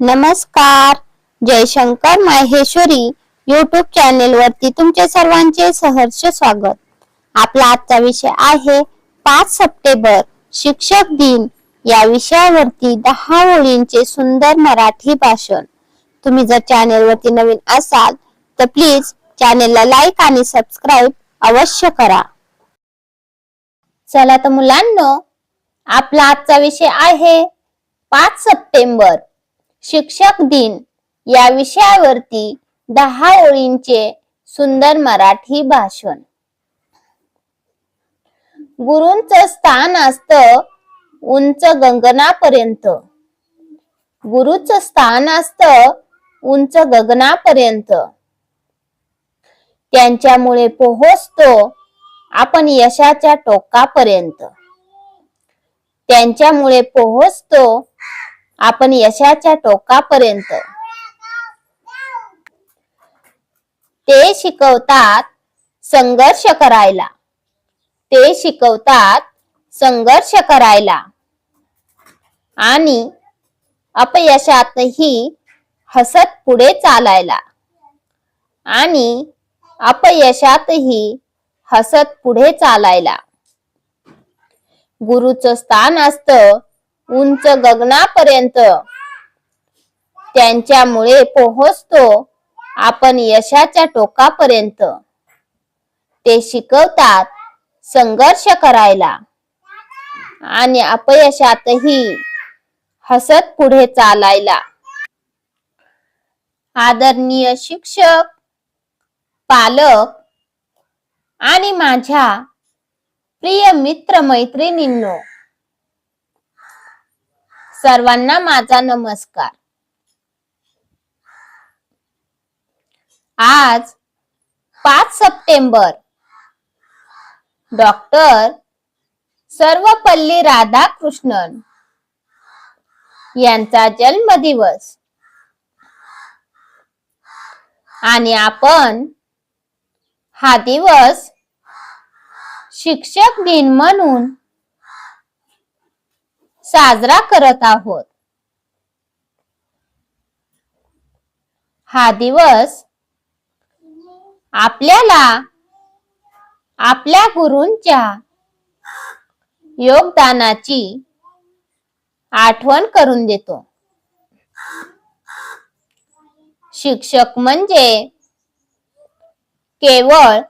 नमस्कार. Jaishankar Maheshwari YouTube channel वरती तुमचे सर्वांचे सहर्ष स्वागत. आपला आजचा विषय आहे पाच सप्टेंबर शिक्षक दिन. या विषयावरती दहा ओळींचे सुंदर मराठी भाषण. तुम्ही जर चॅनेल वरती नवीन असाल तर प्लीज चॅनेलला लाईक आणि सबस्क्राईब अवश्य करा. चला तर मुलांनो आपला आजचा विषय आहे पाच सप्टेंबर. शिक्षक दिन. या विषयावरती दहा ओळींचे सुंदर मराठी भाषण. गुरुंच स्थान असतं उंच गगनापर्यंत. गुरुचं स्थान असतं उंच गगनापर्यंत. त्यांच्यामुळे पोहोचतो आपण यशाच्या टोकापर्यंत. त्यांच्यामुळे पोहोचतो आपण यशाच्या टोकापर्यंत. ते शिकवतात संघर्ष करायला. ते शिकवतात संघर्ष करायला. आणि अपयशातही हसत पुढे चालायला. आणि अपयशातही हसत पुढे चालायला. गुरुचं स्थान असतं उंच गगनापर्यंत. त्यांच्यामुळे पोहोचतो आपण यशाच्या टोकापर्यंत. ते शिकवतात संघर्ष करायला. आणि अपयशातही हसत पुढे चालायला. आदरणीय शिक्षक पालक आणि माझ्या प्रिय मित्र मैत्रिणींनो सर्वांना माझा नमस्कार. आज पाच सप्टेंबर. डॉक्टर सर्वपल्ली राधाकृष्णन यांचा जन्मदिवस. आणि आपण हा दिवस शिक्षक दिन म्हणून साजरा करत आहोत. हा दिवस आपल्याला आपल्या गुरूंच्या योगदानाची आठवण करून देतो. शिक्षक म्हणजे केवळ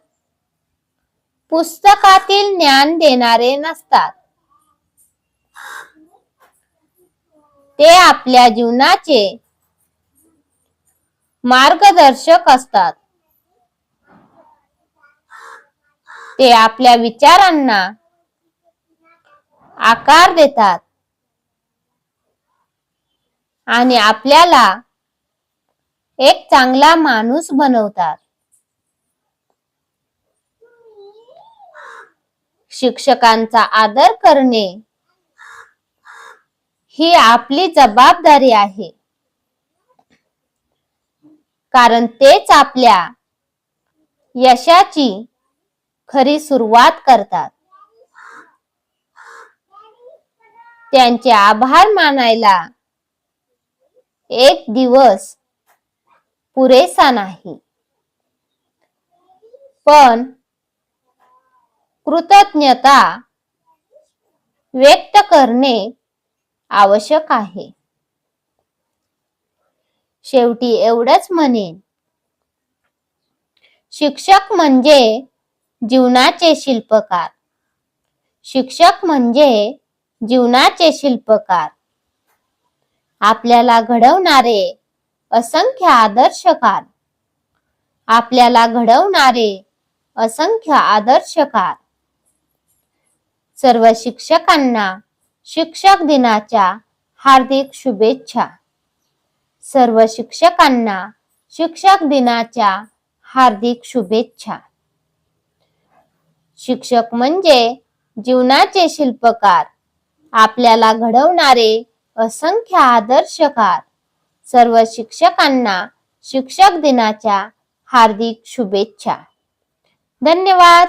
पुस्तकातील ज्ञान देणारे नसतात. ते आपल्या जीवनाचे मार्गदर्शक असतात. ते आपल्या विचारांना आकार देतात आणि आपल्याला एक चांगला माणूस बनवतात. शिक्षकांचा आदर करणे ही आपली जबाबदारी आहे. कारण तेच आपल्या यशाची खरी सुरुवात करतात. त्यांचे आभार मानायला एक दिवस पुरेसा नाही. पण कृतज्ञता व्यक्त करणे आवश्यक आहे. शेवटी एवढंच म्हणेन. शिक्षक म्हणजे जीवनाचे शिल्पकार. शिक्षक म्हणजे जीवनाचे शिल्पकार. आपल्याला घडवणारे असंख्य आदर्शकार. आपल्याला घडवणारे असंख्य आदर्शकार. सर्व शिक्षकांना शिक्षक दिनाच्या हार्दिक शुभेच्छा. सर्व शिक्षकांना शिक्षक दिनाच्या हार्दिक शुभेच्छा. शिक्षक म्हणजे जीवनाचे शिल्पकार आपल्याला घडवणारे असंख्य आदर्शकार. सर्व शिक्षकांना शिक्षक दिनाच्या हार्दिक शुभेच्छा. धन्यवाद.